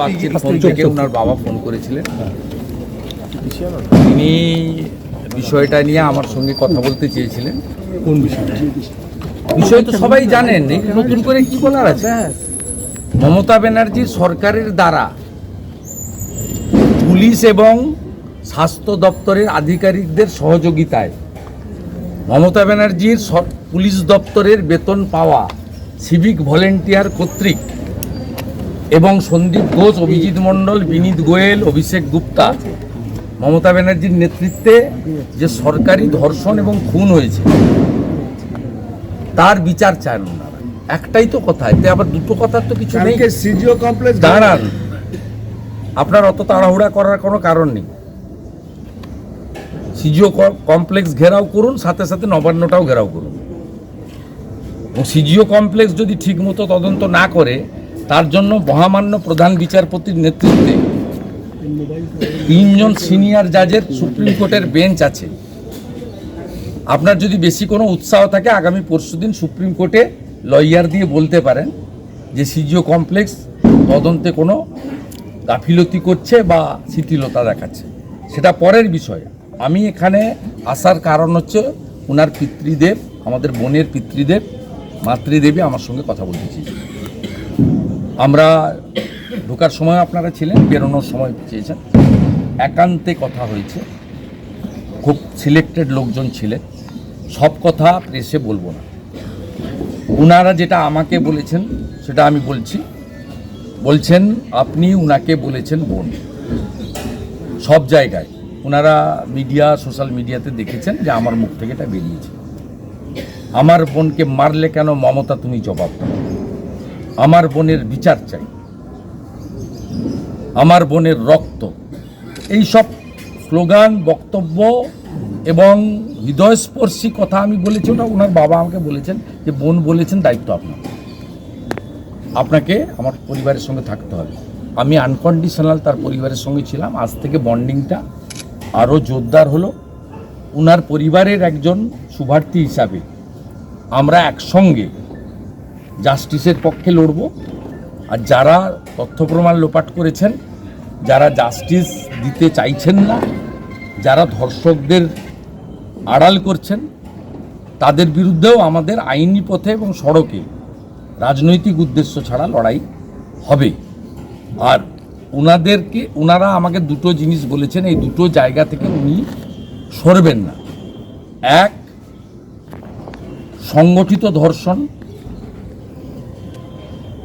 বাগচির phone থেকে ওনার বাবা phone করেছিলেন। তিনি বিষয়টা নিয়ে আমার সঙ্গে কথা বলতে চেয়েছিলেন। কোন বিষয় বিষয় তো সবাই জানেন নতুন করে কি বলার আছে? মমতা ব্যানার্জির সরকারের দ্বারা পুলিশ এবং স্বাস্থ্য দপ্তরের আধিকারিকদের সহযোগিতায় মমতা ব্যানার্জির পুলিশ দপ্তরের বেতন পাওয়া সিভিক ভলেন্টিয়ার কর্তৃক এবং সন্দীপ ঘোষ অভিজিৎ মণ্ডল বিনীত গোয়েল অভিষেক গুপ্তা মমতা ব্যানার্জির নেতৃত্বে যে সরকারি ধর্ষণ এবং খুন হয়েছে তার বিচার চান ওনারা। একটাই তো কথা এতে আবার দুটো কথার তো কিছু নেই। সিজিও কমপ্লেক্স দাঁড়ান আপনার অত তাড়াহুড়া করার কোনো কারণ নেই। সিজিও কমপ্লেক্স ঘেরাও করুন সাথে সাথে নবান্নটাও ঘেরাও করুন। সিজিও কমপ্লেক্স যদি ঠিকমতো তদন্ত না করে তার জন্য মহামান্য প্রধান বিচারপতির নেতৃত্বে তিনজন সিনিয়র জাজের সুপ্রিম কোর্টের বেঞ্চ আছে। আপনার যদি বেশি কোনো উৎসাহ থাকে, আগামী পরশুদিন সুপ্রিম কোর্টে লয়ার দিয়ে বলতে পারেন যে সিজিও কমপ্লেক্স তদন্তে কোনো গাফিলতি করছে বা শিথিলতা দেখাচ্ছে। সেটা পরের বিষয়। আমি এখানে আসার কারণ হচ্ছে ওনার পিতৃদেব, আমাদের বোনের পিতৃদেব মাতৃদেবী আমার সঙ্গে কথা বলতে চেয়েছেন আমরা ঢোকার সময় আপনারা ছিলেন, বেরোনোর সময় চেয়েছেন। একান্তে কথা হয়েছে। খুব সিলেক্টেড লোকজন ছিলেন। সব কথা প্রেসে বলব না। উনারা যেটা আমাকে বলেছেন, সেটা আমি বলছি। বলছেন, আপনি উনাকে বলেছেন বোন। সব জায়গায়। ওনারা মিডিয়া সোশ্যাল মিডিয়াতে দেখেছেন যে আমার মুখ থেকে এটা বেরিয়েছে। আমার বোনকে মারলে কেন মমতা তুমি জবাব দাও? আমার বোনের বিচার চাই। আমার বোনের রক্ত। এই সব স্লোগান, বক্তব্য এবং হৃদয়স্পর্শী কথা আমি বলেছি, ওটা ওনার বাবা আমাকে বলেছেন যে, বোন বলেছেন, দায়িত্ব আপনার। আপনাকে আমার পরিবারের সঙ্গে থাকতে হবে। আমি আনকন্ডিশনাল তার পরিবারের সঙ্গে ছিলাম। আজ থেকে বন্ডিংটা আরও জোরদার হলো। ওনার পরিবারের একজন শুভার্থী হিসাবে আমরা একসঙ্গে জাস্টিসের পক্ষে লড়ব। আর যারা তথ্য প্রমাণ লোপাট করেছেন, যারা জাস্টিস দিতে চাইছেন না, যারা ধর্ষকদের আড়াল করছেন, তাদের বিরুদ্ধেও আমাদের আইনি পথে এবং সড়কে রাজনৈতিক উদ্দেশ্য ছাড়া লড়াই হবে। আর ওনাদেরকে ওনারা আমাকে দুটো জিনিস বলেছেন, এই দুটো জায়গা থেকে উনি সরবেন না। এক, সংগঠিত ধর্ষণ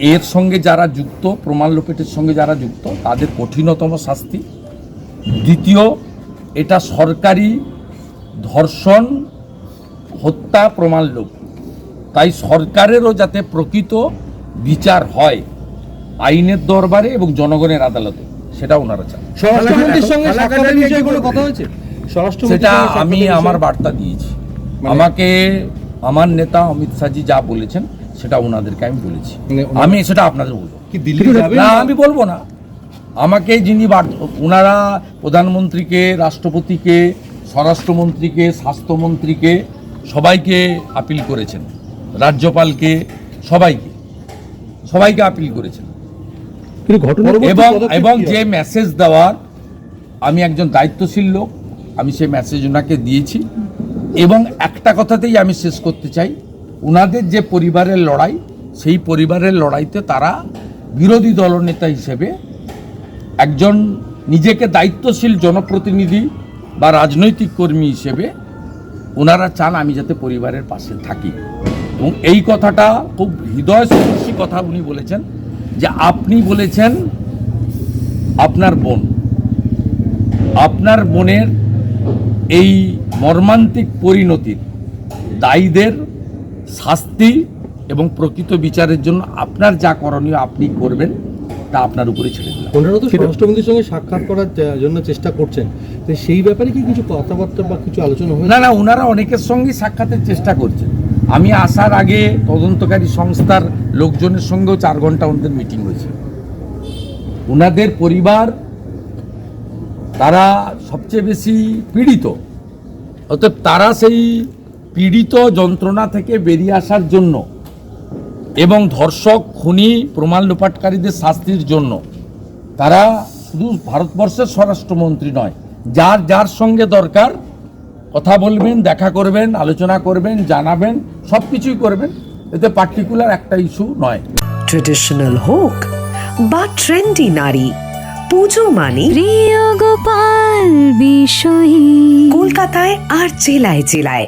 এর সঙ্গে যারা যুক্ত প্রমাণ লোপেটের সঙ্গে যারা যুক্ত তাদের কঠিনতম শাস্তি। দ্বিতীয় এটা সরকারি ধর্ষণ হত্যা প্রমাণ লোপ। তাই সরকারেরও যাতে প্রকৃত বিচার হয় আইনের দরবারে এবং জনগণের আদালতে সেটা ওনারা চান। সেটা আমি আমার বার্তা দিয়েছি। আমাকে আমার নেতা অমিত শাহজি যা বলেছেন সেটা ওনাদেরকে আমি বলেছি। মানে আমি সেটা আপনাদের বলব। কি দিল্লি না আমি বলব না। আমাকে যিনি ওনারা প্রধানমন্ত্রীকে রাষ্ট্রপতিকে স্বরাষ্ট্রমন্ত্রীকে স্বাস্থ্যমন্ত্রীকে সবাইকে আপিল করেছেন। রাজ্যপালকে সবাইকে। সবাইকে আপিল করেছেন। এবং এবং যে মেসেজ দেওয়ার আমি একজন দায়িত্বশীল লোক আমি সেই মেসেজ ওনাকে দিয়েছি। এবং একটা কথাতেই আমি শেষ করতে চাই। ওনাদের যে পরিবারের লড়াই, সেই পরিবারের লড়াইতে তারা বিরোধী দলনেতা হিসেবে একজন নিজেকে দায়িত্বশীল জনপ্রতিনিধি বা রাজনৈতিক কর্মী হিসেবে ওনারা চান আমি যাতে পরিবারের পাশে থাকি। এবং এই কথাটা খুব হৃদয়স্পর্শী কথা উনি বলেছেন যে আপনি বলেছেন, আপনার বোন। আপনার বোনের এই মর্মান্তিক পরিণতির, দায়ীদের শাস্তি এবং প্রকৃত বিচারের জন্য আপনার যা করণীয় আপনি করবেন তা আপনার উপরে ছেড়ে দিলাম। ওনারা তো স্বরাষ্ট্রমন্ত্রীর সঙ্গে সাক্ষাৎ করার জন্য চেষ্টা করছেন। তো সেই ব্যাপারে কি কিছু কথাবার্তা বা কিছু আলোচনা হয়েছে? না না ওনারা অনেকের সঙ্গে সাক্ষাতের চেষ্টা করছেন। আমি আসার আগে তদন্তকারী সংস্থার লোকজনের সঙ্গেও চার ঘণ্টা ওনাদের মিটিং হয়েছে। ওনাদের পরিবার তারা সবচেয়ে বেশি পীড়িত। অর্থাৎ তারা সেই পীড়িত যন্ত্রণা থেকে বেরিয়ে আসার জন্য এবং ধর্ষক খুনি প্রমাণ লোপাটকারীদের শাস্তির জন্য। তারা শুধু ভারতবর্ষের স্বরাষ্ট্রমন্ত্রী নয় যার যার সঙ্গে দরকার কথা বলবেন দেখা করবেন আলোচনা করবেন জানাবেন সব কিছুই করবেন। এতে পার্টিকুলার একটা ইস্যু নয়। ট্রেডিশনাল হোক বা ট্রেন্ডি নারী পুজো মানে প্রিয় গোপাল বিষয়ী। কলকাতায় আর জেলায় জেলায়।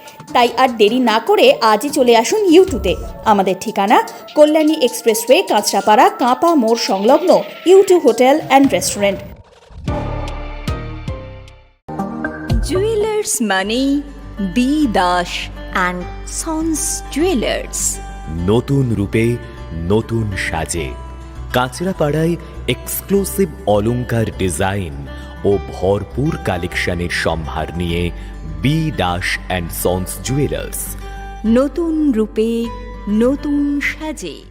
তাই আর দেরি না করে আজই চলে আসুন ইউটিউবে। আমাদের ঠিকানা কল্যাণী এক্সপ্রেসওয়ে কাঁচরাপাড়া কাঁপা মোড় সংলগ্ন YouTube hotel and restaurant. Jewellers মানে B Das and sons jewellers নতুন রূপে নতুন সাজে। কাঁচরাপাড়ায় এক্সক্লুসিভ অলংকার ডিজাইন ও ভরপুর কালেকশনের সম্ভার নিয়ে B Das and sons jewellers নতুন রূপে নতুন সাজে।